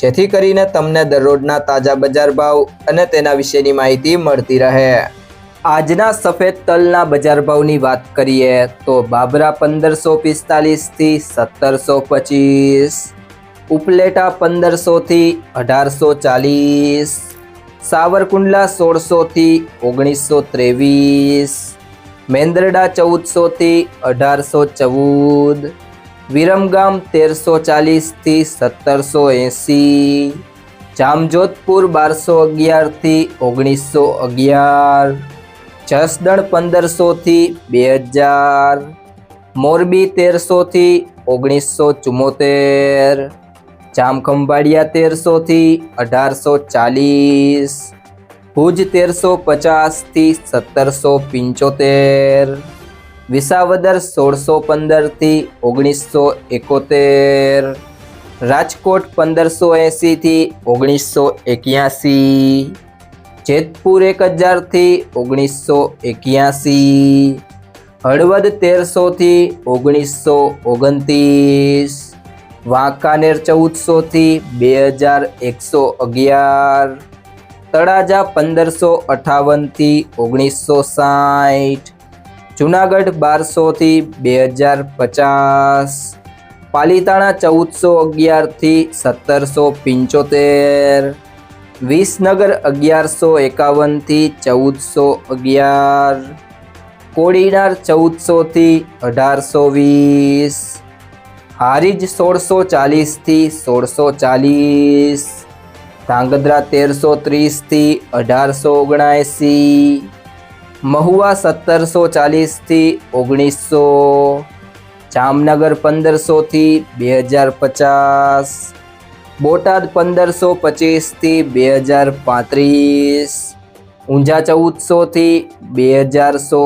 જેથી કરીને તમને દરરોજના તાજા બજાર ભાવ અને તેના વિશેની માહિતી મળતી રહે. આજના સફેદ તલના બજાર ભાવની વાત કરીએ તો બાબરા પંદરસો પિસ્તાલીસથી સત્તરસો પચીસ, ઉપલેટા પંદરસોથી અઢારસો ચાલીસ, સાવરકુંડલા સોળસોથી ઓગણીસો ત્રેવીસ, મેંદરડા ચૌદસોથી અઢારસો ચૌદ વિરમગામ તેરસો ચાલીસથી સત્તરસો એંસી જામજોધપુર બારસો અગિયારથી ઓગણીસો અગિયાર જસદણ પંદરસોથી બે હજાર મોરબી તેરસોથી ઓગણીસો ચુમ્મોતેર જામખંભાળિયા તેરસોથી અઢારસો ચાલીસ ભુજ તેરસો પચાસથી સત્તરસો પંચોતેર વિસાવદર સોળસો પંદરથી ઓગણીસો એકોતેર, રાજકોટ પંદરસો એંસીથી ઓગણીસો એક્યાસી જેતપુર એક હજારથી ઓગણીસો એક્યાસી હળવદ તેરસોથી ઓગણીસો ઓગણત્રીસ, વાંકાનેર ચૌદસોથી બે હજાર એકસો અગિયાર, તળાજા પંદરસો અઠાવનથી ઓગણીસો સાઠ જુનાગઢ બારસોથી બે હજાર પચાસ, પાલીતાણા ચૌદસો અગિયારથી સત્તરસો પંચોતેર, વિસનગર અગિયારસો એકાવનથી ચૌદસો અગિયાર, કોડીનાર ચૌદસોથી અઢારસો વીસ, હારીજ સોળસો ચાલીસથી સોળસો ચાલીસ, ધાંગધ્રા તેરસો ત્રીસથી અઢારસો ઓગણએંસી મહુવા સત્તરસો ચાલીસથી ઓગણીસો જામનગર પંદરસોથી બે હજાર પચાસ, બોટાદ પંદરસો પચીસથી બે હજાર પાંત્રીસ, ઊંઝા ચૌદસોથી બે હજાર સો